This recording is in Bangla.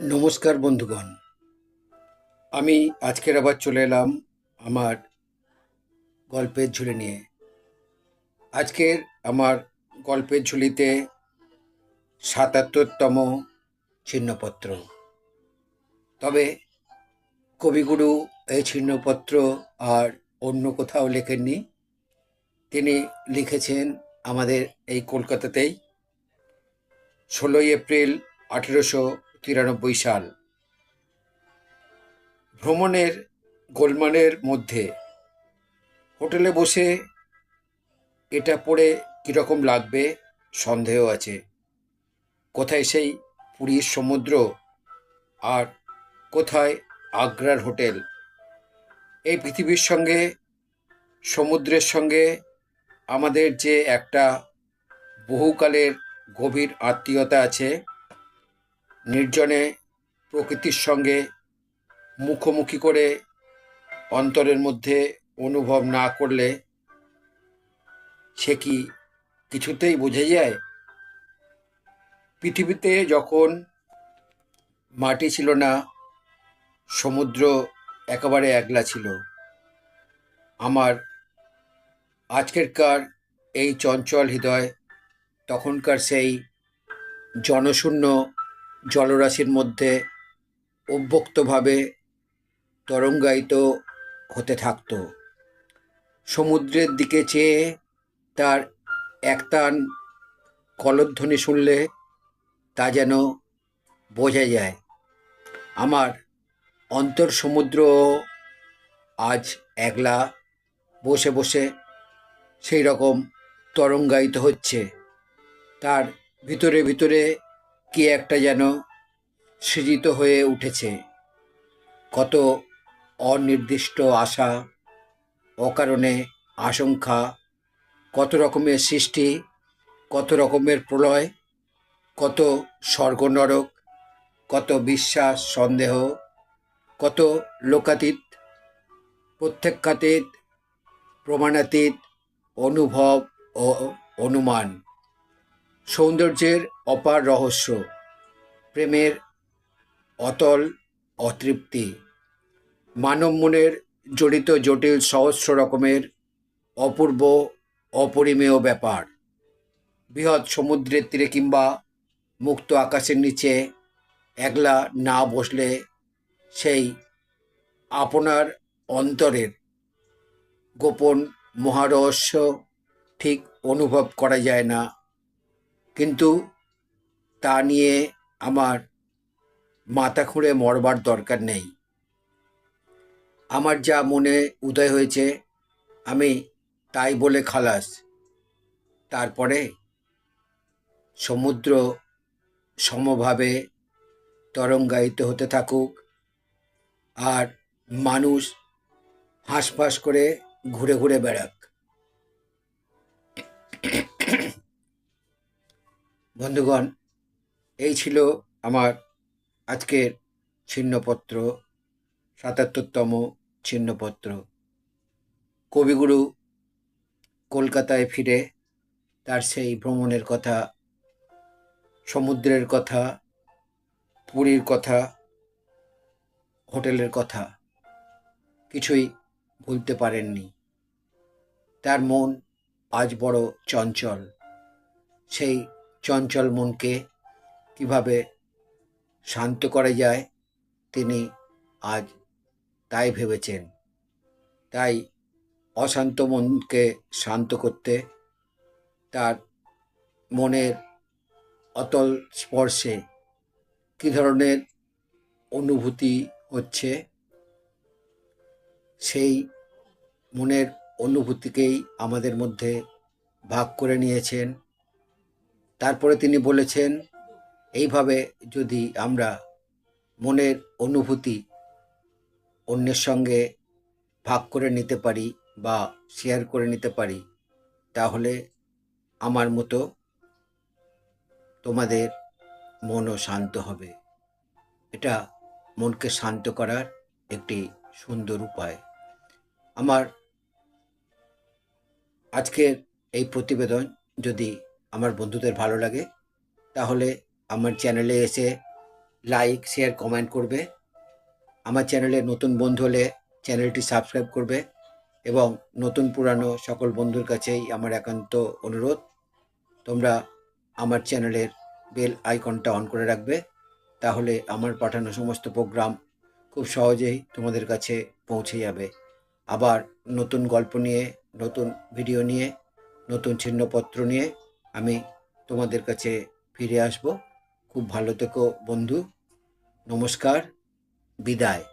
নমস্কার বন্ধুগণ। আমি আজকের আবার চলে এলাম আমার গল্পের ঝুলি নিয়ে। আজকের আমার গল্পের ঝুলিতে সাতাত্তরতম ছিন্নপত্র। তবে কবিগুরু এই ছিন্নপত্র আর অন্য কোথাও লেখেননি। তিনি লিখেছেন আমাদের এই কলকাতাতেই। ষোলোই এপ্রিল আঠেরোশো তিরানব্বই সাল। ভ্রমণের, গোলমালের মধ্যে হোটেলে বসে এটা পড়ে কীরকম লাগবে সন্দেহ আছে। কোথায় সেই পুরীর সমুদ্র আর কোথায় আগ্রার হোটেল? এই পৃথিবীর সঙ্গে, সমুদ্রের সঙ্গে আমাদের যে একটা বহুকালের গভীর আত্মীয়তা আছে নির্জনে প্রকৃতির সঙ্গে মুখোমুখি করে অন্তরের মধ্যে অনুভব না করলে সে কি কিছুতেই বোঝা যায়? পৃথিবীতে যখন মাটি ছিল না, সমুদ্র একেবারে একলা ছিল। আমার আজকেরকার এই চঞ্চল হৃদয়, তখনকার সেই জনশূন্য জলরাশির মধ্যে অভ্যক্তভাবে তরঙ্গায়িত হতে থাকত। সমুদ্রের দিকে চেয়ে তার একটান কলধ্বনি শুনলে তা যেন বোঝা যায়, আমার অন্তর সমুদ্র আজ একলা বসে বসে সেই রকম তরঙ্গায়িত হচ্ছে। তার ভিতরে ভিতরে কি একটা যেন সৃজিত হয়ে উঠেছে। কত অনির্দিষ্ট আশা, অকারণে আশঙ্কা, কত রকমের সৃষ্টি, কত রকমের প্রলয়, কত স্বর্গনরক, কত বিশ্বাস, সন্দেহ, কত লোকাতীত, প্রত্যক্ষাতীত, প্রমাণাতীত, অনুভব ও অনুমান। সৌন্দর্যের অপার রহস্য। প্রেমের অতল অতৃপ্তি। মানব মনের জড়িত জটিল সহস্র রকমের অপূর্ব, অপরিমেয় ব্যাপার। বৃহৎ সমুদ্রের তীরে কিংবা মুক্ত আকাশের নিচে একলা না বসলে সেই আপনার অন্তরের গোপন মহারহস্য ঠিক অনুভব করা যায় না। কিন্তু তা নিয়ে আমার মাথা খুঁড়ে মরবার দরকার নেই। আমার যা মনে উদয় হয়েছে, আমি তাই বলে খালাস। তারপরে সমুদ্র সমভাবে তরঙ্গায়িত হতে থাকুক আর মানুষ হাঁসফাঁস করে ঘুরে ঘুরে বেড়াক। বন্ধুগণ এই ছিল আমার আজকের ছিন্নপত্র, সাতাত্তরতম ছিন্নপত্র। কবিগুরু কলকাতায় ফিরে, তার সেই ভ্রমণের কথা, সমুদ্রের কথা, পুরীর কথা, হোটেলের কথা কিছুই ভুলতে পারেননি। তার মন আজ বড় চঞ্চল। সেই চঞ্চল মনকে কীভাবে শান্ত করা যায়, তিনি আজ তাই ভেবেছেন। তাই অশান্ত মনকে শান্ত করতে তার মনের অতল স্পর্শে কী ধরনের অনুভূতি হচ্ছে, সেই মনের অনুভূতিকেই আমাদের মধ্যে ভাগ করে নিয়েছেন। তারপরে তিনি বলেছেন এইভাবে যদি আমরা মনের অনুভূতি অন্যের সঙ্গে ভাগ করে নিতে পারি বা শেয়ার করে নিতে পারি, তাহলে আমার মতো তোমাদের মনও শান্ত হবে। এটা মনকে শান্ত করার একটি সুন্দর উপায়। আমার আজকের এই প্রতিবেদন যদি আমার বন্ধুদের ভালো লাগে, তাহলে আমার চ্যানেলে এসে লাইক শেয়ার কমেন্ট করবে। আমার চ্যানেলে নতুন বন্ধু হলে চ্যানেলটি সাবস্ক্রাইব করবে এবং নতুন পুরানো সকল বন্ধুর কাছেই আমার একান্ত অনুরোধ, তোমরা আমার চ্যানেলের বেল আইকনটা অন করে রাখবে। তাহলে আমার পাঠানো সমস্ত প্রোগ্রাম খুব সহজেই তোমাদের কাছে পৌঁছে যাবে। আবার নতুন গল্প নিয়ে, নতুন ভিডিও নিয়ে, নতুন চিহ্নপত্র নিয়ে আমি তোমাদের কাছে ফিরে আসব। খুব ভালো থেকো বন্ধু। নমস্কার বিদায়।